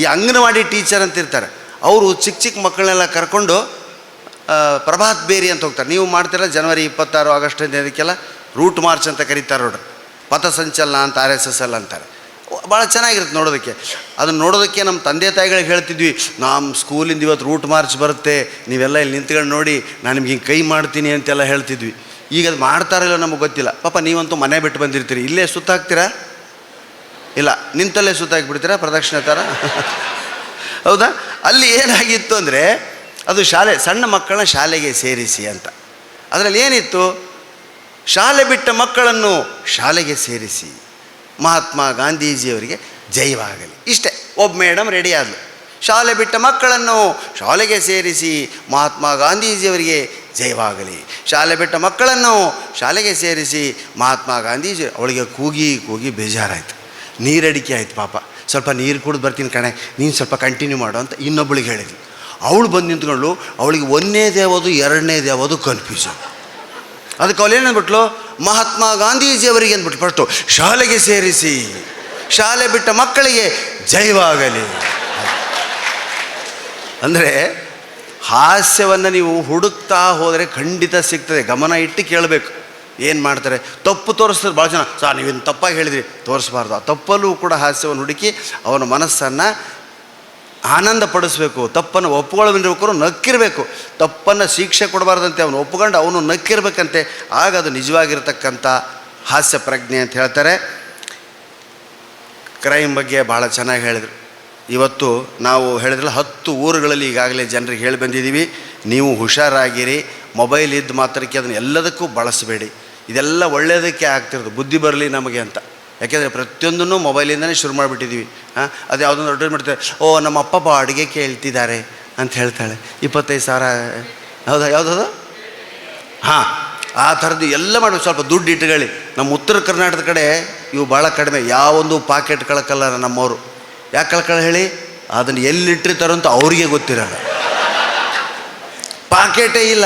ಈ ಅಂಗನವಾಡಿ ಟೀಚರ್ ಅಂತ ಇರ್ತಾರೆ. ಅವರು ಚಿಕ್ಕ ಚಿಕ್ಕ ಮಕ್ಕಳನ್ನೆಲ್ಲ ಕರ್ಕೊಂಡು ಪ್ರಭಾತ್ ಬೇರಿ ಅಂತ ಹೋಗ್ತಾರೆ. ನೀವು ಮಾಡ್ತೀರ ಜನವರಿ ಇಪ್ಪತ್ತಾರು ಆಗಸ್ಟ್ ಹದಿನೈದಕ್ಕೆಲ್ಲ ರೂಟ್ ಮಾರ್ಚ್ ಅಂತ ಕರೀತಾರೆ ನೋಡ್ರಿ ಪಥಸಂಚಲನ ಅಂತ ಆರ್ ಎಸ್ ಎಸ್ ಎಲ್ ಅಂತಾರೆ. ಭಾಳ ಚೆನ್ನಾಗಿರುತ್ತೆ ನೋಡೋದಕ್ಕೆ. ಅದನ್ನು ನೋಡೋದಕ್ಕೆ ನಮ್ಮ ತಂದೆ ತಾಯಿಗಳಿಗೆ ಹೇಳ್ತಿದ್ವಿ ನಮ್ಮ ಸ್ಕೂಲಿಂದ ಇವತ್ತು ರೂಟ್ ಮಾರ್ಚ್ ಬರುತ್ತೆ. ನೀವೆಲ್ಲ ಇಲ್ಲಿ ನಿಂತ್ಕೊಂಡು ನೋಡಿ, ನಾನು ನಿಮ್ಗೆ ಹಿಂಗೆ ಕೈ ಮಾಡ್ತೀನಿ ಅಂತೆಲ್ಲ ಹೇಳ್ತಿದ್ವಿ. ಈಗ ಅದು ಮಾಡ್ತಾರಲ್ಲ ನಮಗೆ ಗೊತ್ತಿಲ್ಲ. ಪಾಪ ನೀವಂತೂ ಮನೆ ಬಿಟ್ಟು ಬಂದಿರ್ತೀರಿ. ಇಲ್ಲೇ ಸುತ್ತಾಕ್ತೀರಾ? ಇಲ್ಲ, ನಿಂತಲ್ಲೇ ಸುತ್ತಾಕ್ಬಿಡ್ತೀರಾ ಪ್ರದಕ್ಷಿಣೆ ಥರ ಹೌದಾ? ಅಲ್ಲಿ ಏನಾಗಿತ್ತು ಅಂದರೆ, ಅದು ಶಾಲೆ, ಸಣ್ಣ ಮಕ್ಕಳನ್ನ ಶಾಲೆಗೆ ಸೇರಿಸಿ ಅಂತ. ಅದರಲ್ಲಿ ಏನಿತ್ತು? ಶಾಲೆ ಬಿಟ್ಟ ಮಕ್ಕಳನ್ನು ಶಾಲೆಗೆ ಸೇರಿಸಿ, ಮಹಾತ್ಮ ಗಾಂಧೀಜಿಯವರಿಗೆ ಜಯವಾಗಲಿ ಇಷ್ಟೇ, ಒಬ್ಬ ಮೇಡಮ್ ರೆಡಿ ಆದಳು ಶಾಲೆ ಬಿಟ್ಟ ಮಕ್ಕಳನ್ನು ಶಾಲೆಗೆ ಸೇರಿಸಿ, ಮಹಾತ್ಮ ಗಾಂಧೀಜಿಯವರಿಗೆ ಜಯವಾಗಲಿ ಶಾಲೆ ಬಿಟ್ಟ ಮಕ್ಕಳನ್ನು ಶಾಲೆಗೆ ಸೇರಿಸಿ, ಮಹಾತ್ಮ ಗಾಂಧೀಜಿ ಅವಳಿಗೆ ಕೂಗಿ ಕೂಗಿ ಬೇಜಾರಾಯಿತು. ನೀರಡಿಕೆ ಆಯ್ತು ಪಾಪ. ಸ್ವಲ್ಪ ನೀರು ಕುಡಿದು ಬರ್ತೀನಿ ಕಣೆ, ನೀನು ಸ್ವಲ್ಪ ಕಂಟಿನ್ಯೂ ಮಾಡು ಅಂತ ಇನ್ನೊಬ್ಬಳಿಗೆ ಹೇಳಿದ್ಲು. ಅವಳು ಬಂದು ನಿಂತ್ಕೊಂಡು ಅವಳಿಗೆ ಒಂದನೇದು ಯಾವುದು ಎರಡನೇ ಯಾವುದು ಕನ್ಫ್ಯೂಷನ್ ಅದಕ್ಕೆ ಅವಳು ಏನಂದ್ಬಿಟ್ಲು ಮಹಾತ್ಮ ಗಾಂಧೀಜಿಯವರಿಗೆ ಅಂದ್ಬಿಟ್ಟು ಫಸ್ಟು ಶಾಲೆಗೆ ಸೇರಿಸಿ, ಶಾಲೆ ಬಿಟ್ಟ ಮಕ್ಕಳಿಗೆ ಜೈವಾಗಲಿ. ಅಂದರೆ ಹಾಸ್ಯವನ್ನು ನೀವು ಹುಡುಕ್ತಾ ಹೋದರೆ ಖಂಡಿತ ಸಿಗ್ತದೆ, ಗಮನ ಇಟ್ಟು ಕೇಳಬೇಕು. ಏನು ಮಾಡ್ತಾರೆ? ತಪ್ಪು ತೋರಿಸ್ತಾರೆ. ಭಾಳ ಜನ ಸರ್ ನೀವೇನು ತಪ್ಪಾಗಿ ಹೇಳಿದ್ರಿ. ತೋರಿಸ್ಬಾರ್ದು. ಆ ತಪ್ಪಲ್ಲೂ ಕೂಡ ಹಾಸ್ಯವನ್ನು ಹುಡುಕಿ ಅವನ ಮನಸ್ಸನ್ನು ಆನಂದ ಪಡಿಸ್ಬೇಕು ತಪ್ಪನ್ನು ಒಪ್ಕೊಳ್ಳೋದಿರ್ಬೇಕು ನಕ್ಕಿರಬೇಕು. ತಪ್ಪನ್ನು ಶಿಕ್ಷೆ ಕೊಡಬಾರ್ದಂತೆ ಅವನು ಒಪ್ಕೊಂಡು ಅವನು ನಕ್ಕಿರಬೇಕಂತೆ. ಆಗ ಅದು ನಿಜವಾಗಿರ್ತಕ್ಕಂಥ ಹಾಸ್ಯ ಪ್ರಜ್ಞೆ ಅಂತ ಹೇಳ್ತಾರೆ. ಕ್ರೈಮ್ ಬಗ್ಗೆ ಭಾಳ ಚೆನ್ನಾಗಿ ಹೇಳಿದರು. ಇವತ್ತು ನಾವು ಹೇಳಿದ್ರಲ್ಲ, ಹತ್ತು ಊರುಗಳಲ್ಲಿ ಈಗಾಗಲೇ ಜನರಿಗೆ ಹೇಳಿ ಬಂದಿದ್ದೀವಿ. ನೀವು ಹುಷಾರಾಗಿರಿ. ಮೊಬೈಲ್ ಇದ್ದು ಮಾತ್ರಕ್ಕೆ ಅದನ್ನು ಎಲ್ಲದಕ್ಕೂ ಬಳಸಬೇಡಿ. ಇದೆಲ್ಲ ಒಳ್ಳೆಯದಕ್ಕೆ ಆಗ್ತಿರೋದು. ಬುದ್ಧಿ ಬರಲಿ ನಮಗೆ ಅಂತ. ಯಾಕೆಂದರೆ ಪ್ರತಿಯೊಂದನ್ನು ಮೊಬೈಲಿಂದನೇ ಶುರು ಮಾಡಿಬಿಟ್ಟಿದ್ದೀವಿ. ಹಾಂ, ಅದು ಯಾವುದೊಂದು ಅಡ್ವೈಸ್ ಮಾಡ್ತಾರೆ, ಓ, ನಮ್ಮ ಅಪ್ಪ ಅಡುಗೆ ಕೇಳ್ತಿದ್ದಾರೆ ಅಂತ ಹೇಳ್ತಾಳೆ. ಇಪ್ಪತ್ತೈದು ಸಾವಿರ, ಹೌದಾ, ಯಾವುದದು? ಹಾಂ, ಆ ಥರದ್ದು ಎಲ್ಲ ಮಾಡಿ, ಸ್ವಲ್ಪ ದುಡ್ಡು ಇಟ್ಕೊಳ್ಳಿ. ನಮ್ಮ ಉತ್ತರ ಕರ್ನಾಟಕದ ಕಡೆ ಇವು ಭಾಳ ಕಡಿಮೆ. ಯಾವೊಂದು ಪಾಕೆಟ್ ಕಳ್ಕಲ್ಲ ನಮ್ಮವರು. ಯಾಕೆ ಕಳ್ಕಳ ಹೇಳಿ? ಅದನ್ನು ಎಲ್ಲಿಟ್ಟಿರ್ತಾರೋ ಅಂತ ಅವ್ರಿಗೆ ಗೊತ್ತಿರಲ್ಲ. ಪಾಕೆಟೇ ಇಲ್ಲ.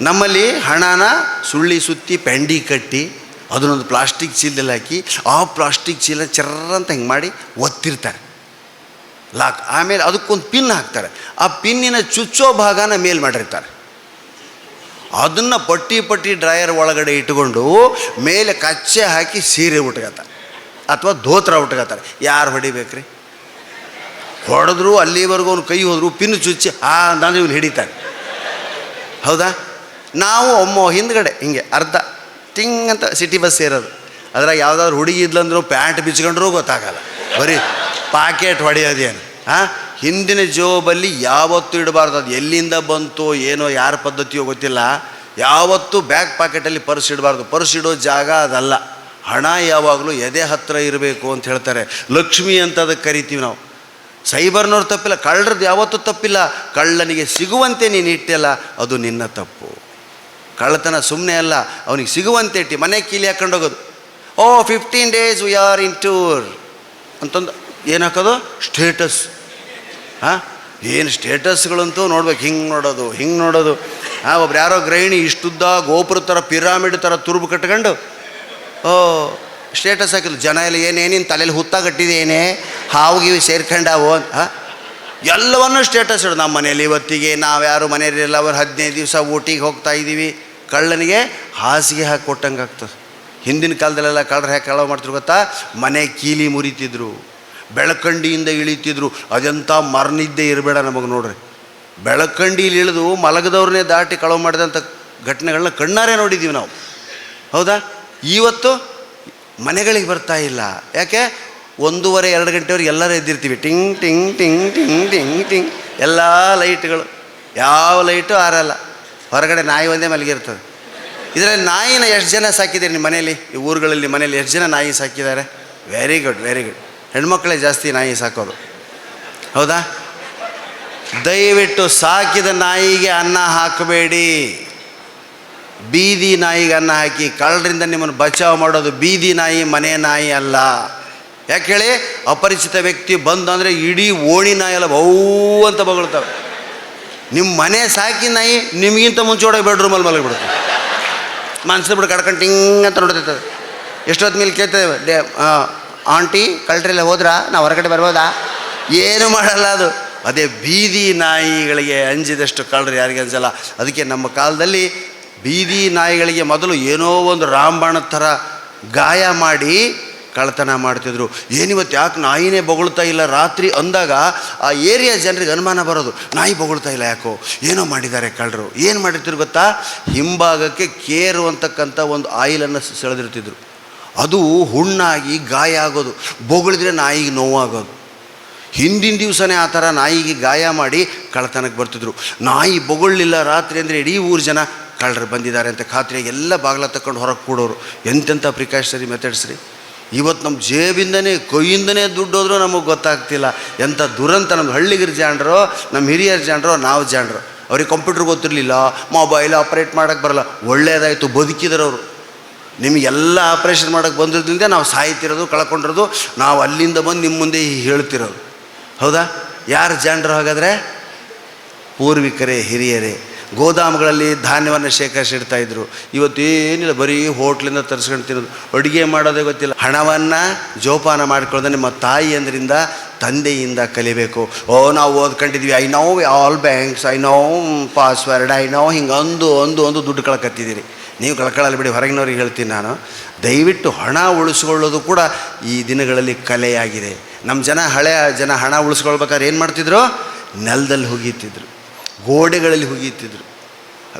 ನಮ್ಮಲ್ಲಿ ಹಣನ ಸುಳ್ಳಿ ಸುತ್ತಿ ಪೆಂಡಿ ಕಟ್ಟಿ ಅದನ್ನೊಂದು ಪ್ಲಾಸ್ಟಿಕ್ ಚೀಲದಲ್ಲಿ ಹಾಕಿ ಆ ಪ್ಲಾಸ್ಟಿಕ್ ಚೀಲ ಚರ್ರ ಅಂತ ಹಿಂಗೆ ಮಾಡಿ ಒತ್ತಿರ್ತಾರೆ. ಲಾಕ್. ಆಮೇಲೆ ಅದಕ್ಕೊಂದು ಪಿನ್ ಹಾಕ್ತಾರೆ. ಆ ಪಿನ್ನಿನ ಚುಚ್ಚೋ ಭಾಗನ ಮೇಲ್ ಮಾಡಿರ್ತಾರೆ. ಅದನ್ನು ಪಟ್ಟಿ ಪಟ್ಟಿ ಡ್ರೈಯರ್ ಒಳಗಡೆ ಇಟ್ಕೊಂಡು ಮೇಲೆ ಕಚ್ಚೆ ಹಾಕಿ ಸೀರೆ ಉಟ್ಕೋತಾರೆ ಅಥವಾ ಧೋತ್ರ ಉಟ್ಕೋತಾರೆ ಯಾರು ಹೊಡಿಬೇಕ್ರಿ? ಹೊಡೆದ್ರು ಅಲ್ಲಿವರೆಗೂ ಅವ್ನು ಕೈ ಹೋದ್ರು, ಪಿನ್ ಚುಚ್ಚಿ, ಆ ನಾನು ಇವ್ನು ಹಿಡಿತಾನೆ. ಹೌದಾ? ನಾವು ಒಮ್ಮೊ ಹಿಂದ್ಗಡೆ, ಹಿಂಗೆ ಅರ್ಧ ಟಿಂಗ್ ಅಂತ ಸಿಟಿ ಬಸ್ ಸೇರೋದು. ಅದ್ರಾಗ ಯಾವುದಾದ್ರು ಹುಡುಗಿ ಇದ್ಲಂದ್ರೂ ಪ್ಯಾಂಟ್ ಬಿಚ್ಕೊಂಡ್ರೂ ಗೊತ್ತಾಗಲ್ಲ. ಬರೀ ಪಾಕೆಟ್ ಹೊಡೆಯೋದೇನು, ಹಾಂ? ಹಿಂದಿನ ಜೋಬಲ್ಲಿ ಯಾವತ್ತೂ ಇಡಬಾರ್ದು. ಅದು ಎಲ್ಲಿಂದ ಬಂತು ಏನೋ ಯಾರ ಪದ್ಧತಿಯೋ ಗೊತ್ತಿಲ್ಲ. ಯಾವತ್ತೂ ಬ್ಯಾಕ್ ಪಾಕೆಟಲ್ಲಿ ಪರ್ಸ್ ಇಡಬಾರ್ದು. ಪರ್ಸ್ ಇಡೋ ಜಾಗ ಅದಲ್ಲ. ಹಣ ಯಾವಾಗಲೂ ಎದೆ ಹತ್ತಿರ ಇರಬೇಕು ಅಂತ ಹೇಳ್ತಾರೆ. ಲಕ್ಷ್ಮಿ ಅಂತ ಅದಕ್ಕೆ ಕರಿತೀವಿ ನಾವು. ಸೈಬರ್ನವ್ರು ತಪ್ಪಿಲ್ಲ. ಕಳ್ಳರದ್ದು ಯಾವತ್ತೂ ತಪ್ಪಿಲ್ಲ. ಕಳ್ಳನಿಗೆ ಸಿಗುವಂತೆ ನೀನು ಇಟ್ಟಿಲ್ಲ ಅದು ನಿನ್ನ ತಪ್ಪು. ಕಳ್ಳತನ ಸುಮ್ಮನೆ ಅಲ್ಲ, ಅವನಿಗೆ ಸಿಗುವಂತೆ ಇಟ್ಟು ಮನೆ ಕೀಲಿ ಹಾಕೊಂಡು ಹೋಗೋದು ಓ fifteen days we are in tour ಅಂತಂದು ಏನು ಹಾಕೋದು ಸ್ಟೇಟಸ್ ಹಾಂ? ಏನು ಸ್ಟೇಟಸ್ಗಳಂತೂ ನೋಡ್ಬೇಕು, ಹಿಂಗೆ ನೋಡೋದು ಹಿಂಗೆ ನೋಡೋದು. ಹಾಂ ಒಬ್ರು ಯಾರೋ ಗೃಹಿಣಿ ಇಷ್ಟುದ್ದ ಗೋಪುರ ಥರ, ಪಿರಾಮಿಡ್ ಥರ ತುರುಬು ಕಟ್ಕೊಂಡು, ಓ ಸ್ಟೇಟಸ್ ಹಾಕಿದ್ರು. ಜನ ಎಲ್ಲ ಏನೇನಿನ ತಲೆಯಲ್ಲಿ ಹುತ್ತ ಕಟ್ಟಿದೆ ಏನೇ ಹಾವುಗಿವಿ ಸೇರ್ಕೊಂಡಾವು ಅಂತ, ಹಾಂ? ಎಲ್ಲವನ್ನೂ ಸ್ಟೇಟಸ್ ಇಡೋದು ನಮ್ಮ ಮನೇಲಿ ಇವತ್ತಿಗೆ ನಾವು ಯಾರು ಮನೆಯಲ್ಲಿಲ್ಲ ಅವ್ರು ಹದಿನೈದು ದಿವಸ ಊಟಿಗೆ ಹೋಗ್ತಾ ಇದ್ದೀವಿ ಕಳ್ಳನಿಗೆ ಹಾಸಿಗೆ ಹಾಕಿ ಕೊಟ್ಟಂಗೆ ಆಗ್ತದೆ. ಹಿಂದಿನ ಕಾಲದಲ್ಲೆಲ್ಲ ಕಳ್ಳರು ಹೇಗೆ ಕಳವು ಮಾಡ್ತಿದ್ರು ಗೊತ್ತಾ? ಮನೆ ಕೀಲಿ ಮುರಿತಿದ್ರು, ಬೆಳಕಂಡಿಯಿಂದ ಇಳಿತಿದ್ರು. ಅದೆಂಥ ಮರನಿದ್ದೆ ಇರಬೇಡ ನಮಗೆ ನೋಡ್ರಿ. ಬೆಳಕಂಡಿಲಿ ಇಳಿದು ಮಲಗದವ್ರನ್ನೇ ದಾಟಿ ಕಳವು ಮಾಡಿದಂಥ ಘಟನೆಗಳನ್ನ ಕಣ್ಣಾರೆ ನೋಡಿದ್ದೀವಿ ನಾವು. ಹೌದಾ? ಇವತ್ತು ಮನೆಗಳಿಗೆ ಬರ್ತಾ ಇಲ್ಲ. ಯಾಕೆ? ಒಂದೂವರೆ, ಎರಡು ಗಂಟೆವರೆಗೆ ಎಲ್ಲರೂ ಎದ್ದಿರ್ತೀವಿ. ಟಿಂಗ್ ಟಿಂಗ್ ಟಿಂಗ್ ಟಿಂಗ್ ಟಿಂಗ್ ಟಿಂಗ್. ಎಲ್ಲ ಲೈಟ್ಗಳು. ಯಾವ ಲೈಟು ಆರಲ್ಲ. ಹೊರಗಡೆ ನಾಯಿ ಒಂದೇ ಮಲಗಿರ್ತದೆ. ಇದರಲ್ಲಿ ನಾಯಿನ ಎಷ್ಟು ಜನ ಸಾಕಿದ್ದೀರಿ ನಿಮ್ಮ ಮನೇಲಿ ಈ ಊರುಗಳಲ್ಲಿ ಮನೇಲಿ ಎಷ್ಟು ಜನ ನಾಯಿ ಸಾಕಿದ್ದಾರೆ? ವೆರಿ ಗುಡ್ ವೆರಿ ಗುಡ್ ಹೆಣ್ಮಕ್ಳೇ ಜಾಸ್ತಿ ನಾಯಿ ಸಾಕೋದು. ಹೌದಾ? ದಯವಿಟ್ಟು ಸಾಕಿದ ನಾಯಿಗೆ ಅನ್ನ ಹಾಕಬೇಡಿ. ಬೀದಿ ನಾಯಿಗೆ ಅನ್ನ ಹಾಕಿ, ಕಳ್ಳರಿಂದ ನಿಮ್ಮನ್ನು ಬಚಾವ್ ಮಾಡೋದು ಬೀದಿ ನಾಯಿ, ಮನೆ ನಾಯಿ ಅಲ್ಲ. ಯಾಕೆ ಹೇಳಿ? ಅಪರಿಚಿತ ವ್ಯಕ್ತಿ ಬಂದು ಅಂದರೆ ಇಡೀ ಓಣಿ ನಾಯಿ ಅಲ್ಲ ಬೌ ಅಂತ ಬಗಳ್ತವೆ. ನಿಮ್ಮ ಮನೆ ಸಾಕಿ ನಾಯಿ ನಿಮಗಿಂತ ಮುಂಚೆ ಒಳಗೆ ಬೆಡ್ರೂಮಲ್ಲಿ ಮಲಗಿಬಿಡುತ್ತೆ. ಮನ್ಸದ ಬಿಡು ಕಡ್ಕೊಂಡು ಟಿಂಗ್ ಅಂತ ನೋಡ್ತಿರ್ತದೆ. ಎಷ್ಟೊತ್ತು ಮೇಲೆ ಕೇಳ್ತೇವೆ ಡೇ ಆಂಟಿ ಕಳ್ಟ್ರಿಲ್ಲ ಹೋದ್ರಾ? ನಾವು ಹೊರಗಡೆ ಬರ್ಬೋದಾ? ಏನು ಮಾಡಲ್ಲ ಅದು. ಅದೇ ಬೀದಿ ನಾಯಿಗಳಿಗೆ ಅಂಜಿದಷ್ಟು ಕಳ್ಳರು ಯಾರಿಗೆ ಅನ್ಸಲ್ಲ ಅದಕ್ಕೆ ನಮ್ಮ ಕಾಲದಲ್ಲಿ ಬೀದಿ ನಾಯಿಗಳಿಗೆ ಮೊದಲು ಏನೋ ಒಂದು ರಾಮಬಾಣದ ಥರ ಗಾಯ ಮಾಡಿ ಕಳ್ಳತನ ಮಾಡ್ತಿದ್ರು. ಏನಿವತ್ತು ಯಾಕೆ ನಾಯಿನೇ ಬೊಗಳ್ತಾ ಇಲ್ಲ? ರಾತ್ರಿ ಅಂದಾಗ ಆ ಏರಿಯಾ ಜನರಿಗೆ ಅನುಮಾನ ಬರೋದು. ನಾಯಿ ಬೊಗಳ್ತಾ ಇಲ್ಲ ಯಾಕೋ? ಏನೋ ಮಾಡಿದ್ದಾರೆ ಕಳ್ಳರು. ಏನು ಮಾಡಿರ್ತಿರು ಗೊತ್ತಾ? ಹಿಂಭಾಗಕ್ಕೆ ಕೇರು ಅಂತಕ್ಕಂಥ ಒಂದು ಆಯಿಲನ್ನು ಸೆಳೆದಿರ್ತಿದ್ರು. ಅದು ಹುಣ್ಣಾಗಿ ಗಾಯ ಆಗೋದು. ಬೊಗಳಿದ್ರೆ ನಾಯಿಗೆ ನೋವಾಗೋದು. ಹಿಂದಿನ ದಿವಸನೇ ಆ ಥರ ನಾಯಿಗೆ ಗಾಯ ಮಾಡಿ ಕಳ್ಳತನಕ್ಕೆ ಬರ್ತಿದ್ರು. ನಾಯಿ ಬೊಗಳಿಲ್ಲ ರಾತ್ರಿ ಅಂದರೆ ಇಡೀ ಊರು ಜನ ಕಳ್ಳರು ಬಂದಿದ್ದಾರೆ ಅಂತ ಖಾತ್ರಿಯಾಗಿ ಎಲ್ಲ ಬಾಗಿಲ ತಗೊಂಡು ಹೊರಗೆ ಕೂಡೋರು. ಎಂತೆಂಥ ಪ್ರಿಕಾಷನರಿ ಮೆಥಡ್ಸ್ ರೀ? ಇವತ್ತು ನಮ್ಮ ಜೇಬಿಂದನೇ ಕೈಯಿಂದನೇ ದುಡ್ಡು ಹೋದ್ರೂ ನಮಗೆ ಗೊತ್ತಾಗ್ತಿಲ್ಲ. ಎಂಥ ದುರಂತ ನಮ್ಮ ಹಳ್ಳಿಗರ ಜಾಣರು, ನಮ್ಮ ಹಿರಿಯರ ಜಾಣರು, ನಾವು ಜಾಣರು. ಅವ್ರಿಗೆ ಕಂಪ್ಯೂಟ್ರ್ ಗೊತ್ತಿರಲಿಲ್ಲ, ಮೊಬೈಲ್ ಆಪ್ರೇಟ್ ಮಾಡೋಕ್ಕೆ ಬರಲ್ಲ. ಒಳ್ಳೇದಾಯಿತು ಅವರು. ನಿಮಗೆಲ್ಲ ಆಪ್ರೇಷನ್ ಮಾಡೋಕ್ಕೆ ಬಂದಿರೋದ್ರಿಂದ ನಾವು ಸಾಯ್ತಿರೋದು, ಕಳ್ಕೊಂಡಿರೋದು, ನಾವು ಅಲ್ಲಿಂದ ಬಂದು ನಿಮ್ಮ ಮುಂದೆ ಹೇಳ್ತಿರೋದು. ಹೌದಾ? ಯಾರು ಜಾಣರು ಹಾಗಾದರೆ? ಪೂರ್ವಿಕರೇ, ಹಿರಿಯರೇ. ಗೋದಾಮುಗಳಲ್ಲಿ ಧಾನ್ಯವನ್ನು ಶೇಖರಿಸಿಡ್ತಾ ಇದ್ರು. ಇವತ್ತು ಏನಿಲ್ಲ, ಬರೀ ಹೋಟ್ಲಿಂದ ತರಿಸ್ಕೊಂಡು ತಿನ್ನೋದು. ಅಡುಗೆ ಮಾಡೋದೇ ಗೊತ್ತಿಲ್ಲ. ಹಣವನ್ನು ಜೋಪಾನ ಮಾಡ್ಕೊಳ್ಳೋದು ನಿಮ್ಮ ತಾಯಿಯಂದ್ರಿಂದ ತಂದೆಯಿಂದ ಕಲಿಬೇಕು. ಓ, ನಾವು ಓದ್ಕೊಂಡಿದ್ವಿ. I know all banks I know password I know ಹಿಂಗೆ ಅಂದು ಅಂದು ಒಂದು ದುಡ್ಡು ಕಳ್ಕತ್ತಿದ್ದೀರಿ. ನೀವು ಕಳ್ಕೊಳ್ಳಲ್ಲ ಬಿಡಿ, ಹೊರಗಿನವ್ರಿಗೆ ಹೇಳ್ತೀನಿ ನಾನು. ದಯವಿಟ್ಟು ಹಣ ಉಳಿಸ್ಕೊಳ್ಳೋದು ಕೂಡ ಈ ದಿನಗಳಲ್ಲಿ ಕಲೆಯಾಗಿದೆ. ನಮ್ಮ ಜನ ಹಳೆಯ ಜನ ಹಣ ಉಳಿಸ್ಕೊಳ್ಬೇಕಾದ್ರೆ ಏನು ಮಾಡ್ತಿದ್ರು? ನೆಲದಲ್ಲಿ ಹುಗಿತಿದ್ರು ಗೋಡೆಗಳಲ್ಲಿ ಹುಗಿಯುತ್ತಿದ್ರು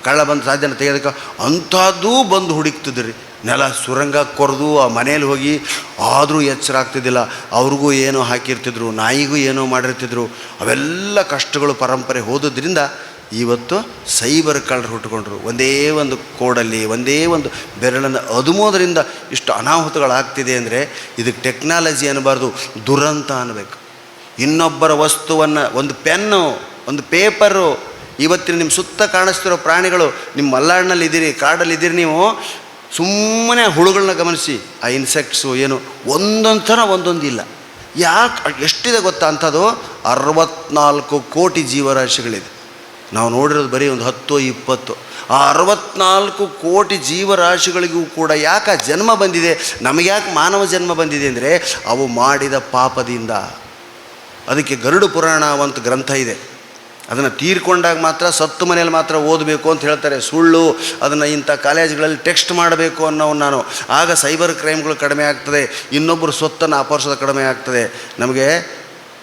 ಕಳ್ಳ ಬಂದು ಸಾಧ್ಯನ ತೆಗೆದಕ್ಕೆ ಅಂಥದ್ದೂ ಬಂದು ಹುಡುಕ್ತಿದ್ರಿ ನೆಲ ಸುರಂಗ ಕೊರೆದು ಆ ಮನೇಲಿ ಹೋಗಿ ಆದರೂ ಎಚ್ಚರ ಆಗ್ತಿದ್ದಿಲ್ಲ. ಅವ್ರಿಗೂ ಏನೋ ಹಾಕಿರ್ತಿದ್ರು, ನಾಯಿಗೂ ಏನೋ ಮಾಡಿರ್ತಿದ್ರು. ಅವೆಲ್ಲ ಕಷ್ಟಗಳು ಪರಂಪರೆ ಹೋದದ್ರಿಂದ ಇವತ್ತು ಸೈಬರ್ ಕಳ್ಳರು ಹುಟ್ಟುಕೊಂಡ್ರು. ಒಂದೇ ಒಂದು ಕೋಡಲ್ಲಿ, ಒಂದೇ ಒಂದು ಬೆರಳನ್ನು ಅದುಮೋದ್ರಿಂದ ಇಷ್ಟು ಅನಾಹುತಗಳಾಗ್ತಿದೆ ಅಂದರೆ ಇದಕ್ಕೆ ಟೆಕ್ನಾಲಜಿ ಅನ್ನಬಾರ್ದು, ದುರಂತ ಅನ್ನಬೇಕು. ಇನ್ನೊಬ್ಬರ ವಸ್ತುವನ್ನು, ಒಂದು ಪೆನ್ನು, ಒಂದು ಪೇಪರು ಇವತ್ತಿನ ನಿಮ್ಮ ಸುತ್ತ ಕಾಣಿಸ್ತಿರೋ ಪ್ರಾಣಿಗಳು ನಿಮ್ಮ ಮಲ್ನಾಡಿನಲ್ಲಿ ಇದ್ದೀರಿ ಕಾಡಲ್ಲಿ ಇದ್ದೀರಿ ನೀವು, ಸುಮ್ಮನೆ ಹುಳುಗಳನ್ನ ಗಮನಿಸಿ. ಆ ಇನ್ಸೆಕ್ಟ್ಸು ಏನು ಒಂದೊಂದು ಥರ ಒಂದೊಂದು ಇಲ್ಲ ಯಾಕೆ, ಎಷ್ಟಿದೆ ಗೊತ್ತಾ ಅಂಥದ್ದು? ಅರವತ್ನಾಲ್ಕು ಕೋಟಿ ಜೀವರಾಶಿಗಳಿದೆ. ನಾವು ನೋಡಿರೋದು ಬರೀ ಒಂದು ಹತ್ತು, ಇಪ್ಪತ್ತು. ಆ ಅರವತ್ನಾಲ್ಕು ಕೋಟಿ ಜೀವರಾಶಿಗಳಿಗೂ ಕೂಡ ಯಾಕೆ ಆ ಜನ್ಮ ಬಂದಿದೆ? ನಮಗೆ ಯಾಕೆ ಮಾನವ ಜನ್ಮ ಬಂದಿದೆ ಅಂದರೆ, ಅವು ಮಾಡಿದ ಪಾಪದಿಂದ. ಅದಕ್ಕೆ ಗರುಡು ಪುರಾಣ ಅಂತ ಗ್ರಂಥ ಇದೆ. ಅದನ್ನು ತೀರ್ಕೊಂಡಾಗ ಮಾತ್ರ ಸತ್ತು ಮನೇಲಿ ಮಾತ್ರ ಓದಬೇಕು ಅಂತ ಹೇಳ್ತಾರೆ. ಸುಳ್ಳು, ಅದನ್ನು ಇಂಥ ಕಾಲೇಜ್ಗಳಲ್ಲಿ ಟೆಕ್ಸ್ಟ್ ಮಾಡಬೇಕು ಅನ್ನೋ ನಾನು. ಆಗ ಸೈಬರ್ ಕ್ರೈಮ್ಗಳು ಕಡಿಮೆ ಆಗ್ತದೆ ಇನ್ನೊಬ್ಬರು ಸ್ವತ್ತನ್ನು ಅಪಹರಿಸೋದು ಕಡಿಮೆ ಆಗ್ತದೆ. ನಮಗೆ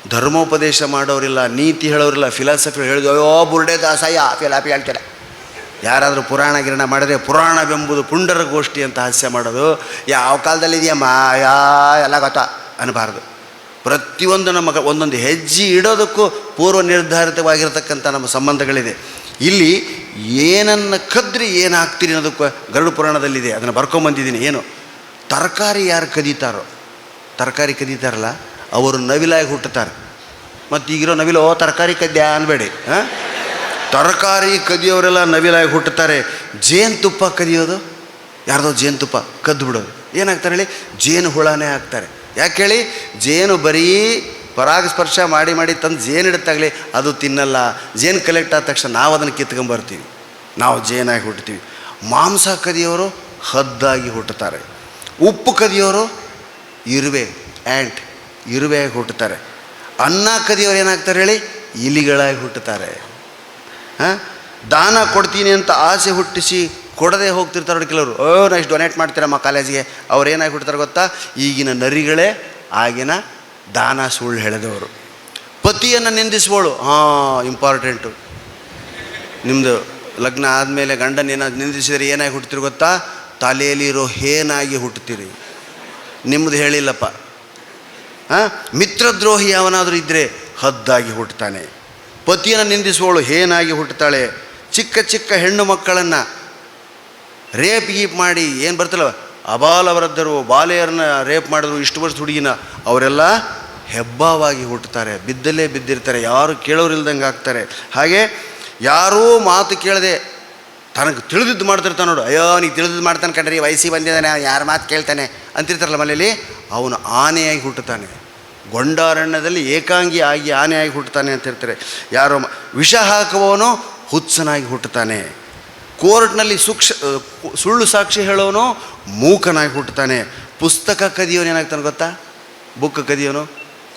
ಧರ್ಮೋಪದೇಶ ಮಾಡೋರಿಲ್ಲ, ನೀತಿ ಹೇಳೋರಿಲ್ಲ ಫಿಲಾಸಫಿ ಹೇಳಿದ್ರು ಅಯ್ಯೋ, ಬುರ್ಡೆ ದಾಸಯ್ಯ, ಫಿಲಾಪಿ ಹೇಳ್ತಾರೆ ಯಾರಾದರೂ ಪುರಾಣ ಗಿರಣ ಮಾಡಿದ್ರೆ ಪುರಾಣವೆಂಬುದು ಪುಂಡರ ಗೋಷ್ಠಿ ಅಂತ ಹಾಸ್ಯ ಮಾಡೋದು. ಯಾವ ಕಾಲದಲ್ಲಿ ಇದೆಯಮ್ಮ ಯಾ ಎಲ್ಲ ಗೊತ್ತಾ? ಅನ್ನಬಾರ್ದು ಪ್ರತಿಯೊಂದು ನಮ್ಮ ಒಂದೊಂದು ಹೆಜ್ಜೆ ಇಡೋದಕ್ಕೂ ಪೂರ್ವ ನಿರ್ಧಾರಿತವಾಗಿರತಕ್ಕಂಥ ನಮ್ಮ ಸಂಬಂಧಗಳಿದೆ. ಇಲ್ಲಿ ಏನನ್ನು ಕದ್ರಿ ಏನಾಗ್ತೀರಿ ಅನ್ನೋದಕ್ಕೂ ಗರುಡು ಪುರಾಣದಲ್ಲಿದೆ. ಅದನ್ನು ಬರ್ಕೊಂಬಂದಿದ್ದೀನಿ ಏನು? ತರಕಾರಿ ಯಾರು ಕದೀತಾರೋ? ತರಕಾರಿ ಕದೀತಾರಲ್ಲ? ಅವರು ನವಿಲಾಗಿ ಹುಟ್ಟುತ್ತಾರೆ. ಮತ್ತು ಈಗಿರೋ ನವಿಲು ತರಕಾರಿ ಕದ್ಯಾ ಅನ್ಬೇಡಿ. ಹಾಂ? ತರಕಾರಿ ಕದಿಯೋರೆಲ್ಲ ನವಿಲಾಗಿ ಹುಟ್ಟುತ್ತಾರೆ. ಜೇನುತುಪ್ಪ ಕದಿಯೋದು? ಯಾರ್ದೋ ಜೇನುತುಪ್ಪ ಕದ್ದು ಬಿಡೋದು ಏನಾಗ್ತಾರೆ ಹೇಳಿ? ಜೇನು ಹುಳನೇ ಆಗ್ತಾರೆ. ಯಾಕೆ ಹೇಳಿ? ಜೇನು ಬರೀ ಪರಾಗಸ್ಪರ್ಶ ಮಾಡಿ ಮಾಡಿ ತಂದು ಜೇನು ಇಡುತ್ತಾಗಲಿ ಅದು ತಿನ್ನಲ್ಲ. ಜೇನು ಕಲೆಕ್ಟ್ ಆದ ತಕ್ಷಣ ನಾವು ಅದನ್ನು ಕಿತ್ಕೊಂಬರ್ತೀವಿ ನಾವು ಜೇನಾಗಿ ಹುಟ್ಟುತ್ತೀವಿ ಮಾಂಸ ಕದಿಯೋರು ಹದ್ದಾಗಿ ಹುಟ್ಟುತ್ತಾರೆ ಉಪ್ಪು ಕದಿಯೋರು ಇರುವೆ ಆ್ಯಂಟ್ ಇರುವೆಯಾಗಿ ಹುಟ್ಟುತ್ತಾರೆ ಅನ್ನ ಕದಿಯೋರು ಏನಾಗ್ತಾರೆ ಹೇಳಿ? ಇಲಿಗಳಾಗಿ ಹುಟ್ಟುತ್ತಾರೆ ಹಾಂ? ದಾನ ಕೊಡ್ತೀನಿ ಅಂತ ಆಸೆ ಹುಟ್ಟಿಸಿ ಕೊಡದೆ ಹೋಗ್ತಿರ್ತಾರೆ ಕೆಲವರು. ಓ ನಾ ಇಷ್ಟು ಡೊನೇಟ್ ಮಾಡ್ತೀರಮ್ಮ ಕಾಲೇಜಿಗೆ. ಅವ್ರು ಏನಾಗಿ ಹುಡ್ತಾರೆ ಗೊತ್ತಾ? ಈಗಿನ ನರಿಗಳೇ ಆಗಿನ ದಾನ ಸುಳ್ಳು ಹೇಳಿದವರು. ಪತಿಯನ್ನು ನಿಂದಿಸುವಳು. ಹಾಂ ಇಂಪಾರ್ಟೆಂಟು ನಿಮ್ಮದು ಲಗ್ನ ಆದಮೇಲೆ ಗಂಡನ ಏನಾದ್ರು ನಿಂದಿಸಿದರೆ ಏನಾಗಿ ಹುಟ್ಟುತ್ತೀರಿ ಗೊತ್ತಾ? ತಲೆಯಲ್ಲಿರೋ ಹೇನಾಗಿ ಹುಟ್ಟುತ್ತೀರಿ ನಿಮ್ಮದು ಹೇಳಿಲ್ಲಪ್ಪ. ಹಾಂ, ಮಿತ್ರದ್ರೋಹಿ ಯಾವನಾದರೂ ಇದ್ದರೆ ಹದ್ದಾಗಿ ಹುಟ್ಟುತ್ತಾನೆ ಪತಿಯನ್ನು ನಿಂದಿಸುವಳು ಹೇನಾಗಿ ಹುಟ್ಟುತ್ತಾಳೆ ಚಿಕ್ಕ ಚಿಕ್ಕ ಹೆಣ್ಣು ಮಕ್ಕಳನ್ನು ರೇಪ್ ಗೀಪ್ ಮಾಡಿ ಏನು ಬರ್ತಲ್ಲ? ಅಬಾಲವರದ್ದರು ಬಾಲೆಯರನ್ನ ರೇಪ್ ಮಾಡಿದ್ರು, ಇಷ್ಟು ವರ್ಷ ಹುಡುಗಿನ, ಅವರೆಲ್ಲ ಹೆಬ್ಬಾವಾಗಿ ಹುಟ್ಟುತ್ತಾರೆ, ಬಿದ್ದಲ್ಲೇ ಬಿದ್ದಿರ್ತಾರೆ, ಯಾರು ಕೇಳೋರಿಲ್ದಂಗೆ ಆಗ್ತಾರೆ. ಹಾಗೆ ಯಾರೂ ಮಾತು ಕೇಳದೆ ತನಗೆ ತಿಳಿದಿದ್ದು ಮಾಡ್ತಿರ್ತಾನೆ ನೋಡು. ಅಯ್ಯೋ, ನೀನು ತಿಳಿದಿದ್ದು ಮಾಡ್ತಾನೆ ಕಣ್ರಿ ವಯಸ್ಸಿ ಬಂದಿದ್ದಾನೆ ಯಾರು ಮಾತು ಕೇಳ್ತಾನೆ ಅಂತಿರ್ತಾರಲ್ಲ ಮನೆಯಲ್ಲಿ ಅವನು ಆನೆಯಾಗಿ ಹುಟ್ಟುತ್ತಾನೆ. ಗೊಂಡಾರಣ್ಯದಲ್ಲಿ ಏಕಾಂಗಿ ಆಗಿ ಆನೆಯಾಗಿ ಹುಟ್ಟುತ್ತಾನೆ ಅಂತಿರ್ತಾರೆ. ಯಾರೋ ವಿಷ ಹಾಕುವವನು ಹುಚ್ಚನಾಗಿ ಹುಟ್ಟುತ್ತಾನೆ. ಕೋರ್ಟ್ನಲ್ಲಿ ಸುಕ್ಷ ಸುಳ್ಳು ಸಾಕ್ಷಿ ಹೇಳೋನು ಮೂಕನಾಗಿ ಹುಟ್ಟುತ್ತಾನೆ. ಪುಸ್ತಕ ಕದಿಯೋನು ಏನಾಗ್ತಾನೆ ಗೊತ್ತಾ? ಬುಕ್ ಕದಿಯೋನು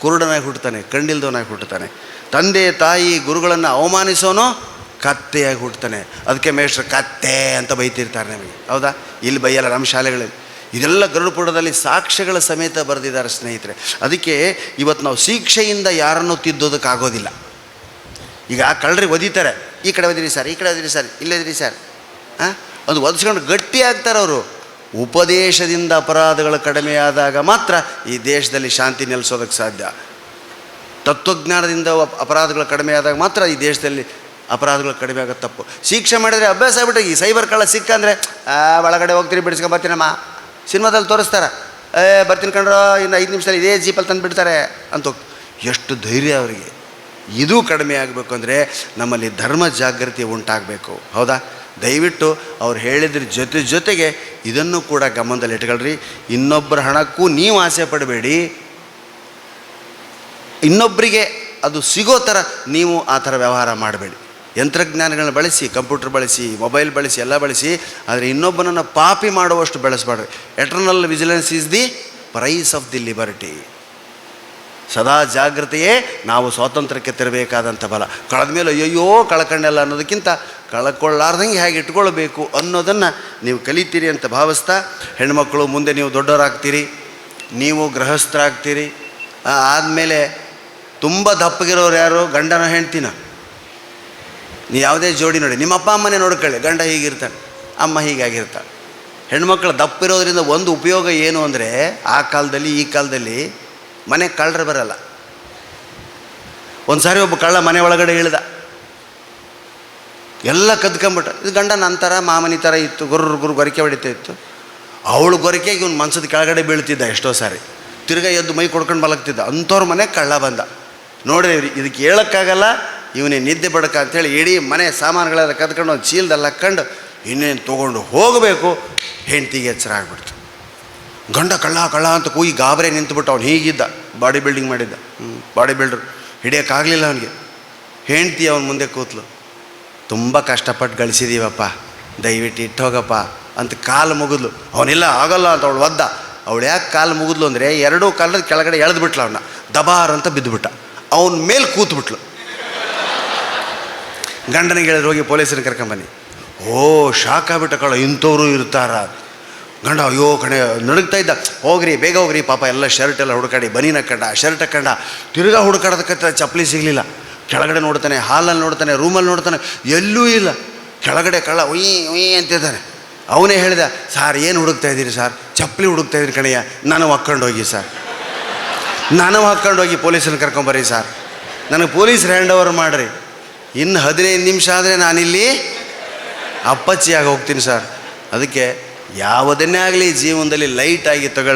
ಕುರುಡನಾಗಿ ಹುಟ್ಟುತ್ತಾನೆ, ಕಂಡಿಲ್ದವನಾಗಿ ಹುಟ್ಟುತ್ತಾನೆ. ತಂದೆ, ತಾಯಿ, ಗುರುಗಳನ್ನು ಅವಮಾನಿಸೋನು ಕತ್ತೆಯಾಗಿ ಹುಟ್ಟುತ್ತಾನೆ. ಅದಕ್ಕೆ ಮೇಷ್ಟ್ರ ಕತ್ತೆ ಅಂತ ಬೈತಿರ್ತಾರೆ ನಮಗೆ. ಹೌದಾ? ಇಲ್ಲಿ ಬೈಯಲ್ಲ ನಮ್ಮ ಶಾಲೆಗಳಲ್ಲಿ. ಇದೆಲ್ಲ ಗರುಡಪುರದಲ್ಲಿ ಸಾಕ್ಷ್ಯಗಳ ಸಮೇತ ಬರೆದಿದ್ದಾರೆ ಸ್ನೇಹಿತರೆ. ಅದಕ್ಕೆ ಇವತ್ತು ನಾವು ಶಿಕ್ಷೆಯಿಂದ ಯಾರನ್ನೂ ತಿದ್ದೋದಕ್ಕಾಗೋದಿಲ್ಲ. ಈಗ ಕಳ್ಳರಿ ಒದಿತಾರೆ, ಈ ಕಡೆ ಒದಿರಿ ಸರ್, ಈ ಕಡೆ ಒದಿರಿ ಸರ್ ಇಲ್ಲದಿರಿ ಸರ್ ಹಾಂ ಅದು ಒದಿಸ್ಕೊಂಡು ಗಟ್ಟಿ ಆಗ್ತಾರೆ ಅವರು. ಉಪದೇಶದಿಂದ ಅಪರಾಧಗಳು ಕಡಿಮೆಯಾದಾಗ ಮಾತ್ರ ಈ ದೇಶದಲ್ಲಿ ಶಾಂತಿ ನೆಲೆಸೋದಕ್ಕೆ ಸಾಧ್ಯ. ತತ್ವಜ್ಞಾನದಿಂದ ಅಪ- ಅಪರಾಧಗಳು ಕಡಿಮೆ ಆದಾಗ ಮಾತ್ರ ಈ ದೇಶದಲ್ಲಿ ಅಪರಾಧಗಳು ಕಡಿಮೆ ಆಗೋದು ತಪ್ಪು. ಶಿಕ್ಷೆ ಮಾಡಿದರೆ ಅಭ್ಯಾಸ ಆಗ್ಬಿಟ್ಟು ಈ ಸೈಬರ್ ಕಳ್ಳ ಸಿಕ್ಕಂದರೆ ಒಳಗಡೆ ಹೋಗ್ತೀರಿ, ಬಿಡಿಸ್ಕೊಂಡು ಬರ್ತೀನಮ್ಮ. ಸಿನಿಮಾದಲ್ಲಿ ತೋರಿಸ್ತಾರೆ. ಏ, ಬರ್ತೀನಿ ಕಂಡ್ರೋ ಇನ್ನು ಐದು ನಿಮಿಷದಲ್ಲಿ ಇದೇ ಜೀಪಲ್ಲಿ ತಂದು ಬಿಡ್ತಾರೆ ಅಂತ ಎಷ್ಟು ಧೈರ್ಯ ಅವರಿಗೆ. ಇದು ಕಡಿಮೆ ಆಗಬೇಕು ಅಂದರೆ ನಮ್ಮಲ್ಲಿ ಧರ್ಮ ಜಾಗೃತಿ ಉಂಟಾಗಬೇಕು. ಹೌದಾ? ದಯವಿಟ್ಟು ಅವ್ರು ಹೇಳಿದ್ರ ಜೊತೆ ಜೊತೆಗೆ ಇದನ್ನು ಕೂಡ ಗಮನದಲ್ಲಿ ಇಟ್ಕೊಳ್ರಿ. ಇನ್ನೊಬ್ಬರ ಹಣಕ್ಕೂ ನೀವು ಆಸೆ ಪಡಬೇಡಿ. ಇನ್ನೊಬ್ಬರಿಗೆ ಅದು ಸಿಗೋ ಥರ ನೀವು ಆ ಥರ ವ್ಯವಹಾರ ಮಾಡಬೇಡಿ. ಯಂತ್ರಜ್ಞಾನಗಳನ್ನ ಬಳಸಿ, ಕಂಪ್ಯೂಟರ್ ಬಳಸಿ, ಮೊಬೈಲ್ ಬಳಸಿ, ಎಲ್ಲ ಬಳಸಿ, ಆದರೆ ಇನ್ನೊಬ್ಬನನ್ನು ಪಾಪಿ ಮಾಡುವಷ್ಟು ಬೆಳೆಸಬಾರ್ದು. Eternal vigilance is the price of the liberty ಸದಾ ಜಾಗೃತೆಯೇ ನಾವು ಸ್ವಾತಂತ್ರ್ಯಕ್ಕೆ ತರಬೇಕಾದಂಥ ಬಲ. ಕಳೆದ ಮೇಲೆ ಅಯ್ಯೋ ಕಳ್ಕೊಂಡಲ್ಲ ಅನ್ನೋದಕ್ಕಿಂತ ಕಳ್ಕೊಳ್ಳಾರ್ದಂಗೆ ಹೇಗೆ ಇಟ್ಕೊಳ್ಬೇಕು ಅನ್ನೋದನ್ನು ನೀವು ಕಲಿತೀರಿ ಅಂತ ಭಾವಿಸ್ತಾ, ಹೆಣ್ಮಕ್ಳು ಮುಂದೆ ನೀವು ದೊಡ್ಡವರಾಗ್ತೀರಿ, ನೀವು ಗೃಹಸ್ಥರಾಗ್ತೀರಿ ಆದಮೇಲೆ ತುಂಬ ದಪ್ಪಗಿರೋರು ಯಾರು? ಗಂಡನ ಹೆಂಡ್ತೀನ. ನೀವು ಯಾವುದೇ ಜೋಡಿ ನೋಡಿ, ನಿಮ್ಮ ಅಪ್ಪ ಅಮ್ಮನೇ ನೋಡ್ಕೊಳ್ಳಿ, ಗಂಡ ಹೀಗಿರ್ತಾನೆ, ಅಮ್ಮ ಹೀಗಾಗಿರ್ತಾಳೆ. ಹೆಣ್ಮಕ್ಳು ದಪ್ಪಿರೋದ್ರಿಂದ ಒಂದು ಉಪಯೋಗ ಏನು ಅಂದರೆ, ಆ ಕಾಲದಲ್ಲಿ, ಈ ಕಾಲದಲ್ಲಿ ಮನೆ ಕಳ್ಳರು ಬರಲ್ಲ. ಒಂದು ಸಾರಿ ಒಬ್ಬ ಕಳ್ಳ ಮನೆ ಒಳಗಡೆ ಇಳಿದ. ಎಲ್ಲ ಕದ್ಕೊಂಬಿಟ್ಟ. ಇದು ಗಂಡ ನನ್ನ ಥರ ಮಾಮನಿ ಥರ ಇತ್ತು ಗುರು ಗುರು ಗೊರಿಕೆ ಹೊಡಿತಾ ಇತ್ತು. ಅವಳು ಗೊರಕೆಗೆ ಇವ್ನು ಮನ್ಸದ ಕೆಳಗಡೆ ಬೀಳ್ತಿದ್ದ ಎಷ್ಟೋ ಸಾರಿ. ತಿರ್ಗಾ ಎದ್ದು ಮೈ ಕೊಡ್ಕೊಂಡು ಮಲಗ್ತಿದ್ದ. ಅಂಥವ್ರ ಮನೆ ಕಳ್ಳ ಬಂದ. ನೋಡ್ರಿ ಇವ್ರು, ಇದಕ್ಕೆ ಹೇಳೋಕ್ಕಾಗಲ್ಲ, ಇವನೇ ನಿದ್ದೆ ಬಡಕ ಅಂತೇಳಿ ಇಡೀ ಮನೆ ಸಾಮಾನುಗಳೆಲ್ಲ ಕದ್ಕೊಂಡು ಒಂದು ಚೀಲದಲ್ಲಿ ಹಾಕ್ಕೊಂಡು ಇನ್ನೇನು ತೊಗೊಂಡು ಹೋಗಬೇಕು, ಹೆಂಡ್ತಿಗೆ ಎಚ್ಚರ ಆಗ್ಬಿಡ್ತು. ಗಂಡ ಕಳ್ಳ ಕಳ್ಳ ಅಂತ ಕೂಗಿ ಗಾಬರೆ ನಿಂತುಬಿಟ್ಟು ಅವನು ಹೀಗಿದ್ದ, ಬಾಡಿ ಬಿಲ್ಡಿಂಗ್ ಮಾಡಿದ್ದ. Body builder. ಹಿಡಿಯೋಕ್ಕಾಗಲಿಲ್ಲ ಅವನಿಗೆ. ಹೆಂಡ್ತಿ ಅವನ ಮುಂದೆ ಕೂತ್ಲು. ತುಂಬ ಕಷ್ಟಪಟ್ಟು ಗಳಿಸಿದೀವಪ್ಪ. ದಯವಿಟ್ಟು ಇಟ್ಟೋಗಪ್ಪ ಅಂತ ಕಾಲು ಮುಗಿದ್ಲು. ಅವನಿಲ್ಲ, ಆಗಲ್ಲ ಅಂತ ಅವಳು ಒದ್ದ. ಅವಳು ಯಾಕೆ ಕಾಲು ಮುಗಿದ್ಲು ಅಂದರೆ ಎರಡೂ ಕಾಲದ ಕೆಳಗಡೆ ಎಳೆದ್ಬಿಟ್ಲು ಅವನ್ನ ದಬಾರ್ ಅಂತ ಬಿದ್ದುಬಿಟ್ಟ. ಅವನ ಮೇಲೆ ಕೂತ್ಬಿಟ್ಲು. ಗಂಡನಿಗೆ ಹೇಳಿದ್ರು, ಹೋಗಿ ಪೊಲೀಸರಿಗೆ ಕರ್ಕೊಂಬನ್ನಿ ಓ, ಶಾಕ್ ಆಗ್ಬಿಟ್ಟ ಕಳ ಇಂಥವ್ರು ಇರ್ತಾರ. ಗಂಡ, ಅಯ್ಯೋ ಕಣೆ, ನಡುಗ್ತಾ ಇದ್ದ. ಹೋಗ್ರಿ, ಬೇಗ ಹೋಗ್ರಿ, ಪಾಪ ಎಲ್ಲ ಶರ್ಟ್ ಎಲ್ಲ ಹುಡುಕಾಡಿ, ಬನೀನ ಕಂಡ ಶರ್ಟ್ ಕಂಡ. ತಿರುಗಾ ಹುಡುಕಾಡೋದಕ್ಕೆ ಚಪ್ಪಲಿ ಸಿಗಲಿಲ್ಲ. ಕೆಳಗಡೆ ನೋಡ್ತಾನೆ ಹಾಲಲ್ಲಿ ನೋಡ್ತಾನೆ ರೂಮಲ್ಲಿ ನೋಡ್ತಾನೆ, ಎಲ್ಲೂ ಇಲ್ಲ. ಕೆಳಗಡೆ ಕಳ್ಳ ಉಯ್ ಉಯ್ ಅಂತಿದ್ದಾನೆ ಅವನೇ ಹೇಳಿದ, ಸಾರ್, ಏನು ಹುಡುಕ್ತಾ ಇದ್ದೀರಿ ಸರ್? ಚಪ್ಪಲಿ ಹುಡುಕ್ತಾ ಇದ್ದೀರಿ ಕಣಯ್ಯ. ನಾನು ಹಾಕ್ಕೊಂಡೋಗಿ ಸರ್. ನಾನು ಹಾಕ್ಕೊಂಡೋಗಿ ಪೊಲೀಸನ್ನ ಕರ್ಕೊಂಬರ್ರಿ ಸರ್. ನನಗೆ ಪೊಲೀಸ್ ಹ್ಯಾಂಡ್ ಓವರ್ ಮಾಡಿರಿ. ಇನ್ನು ಹದಿನೈದು ನಿಮಿಷ ಆದರೆ ನಾನಿಲ್ಲಿ ಅಪ್ಪಚ್ಚಿಯಾಗಿ ಹೋಗ್ತೀನಿ ಸರ್. ಅದಕ್ಕೆ ಯಾವುದನ್ನೇ ಆಗಲಿ ಜೀವನದಲ್ಲಿ ಲೈಟಾಗಿ ತಗೊಳ್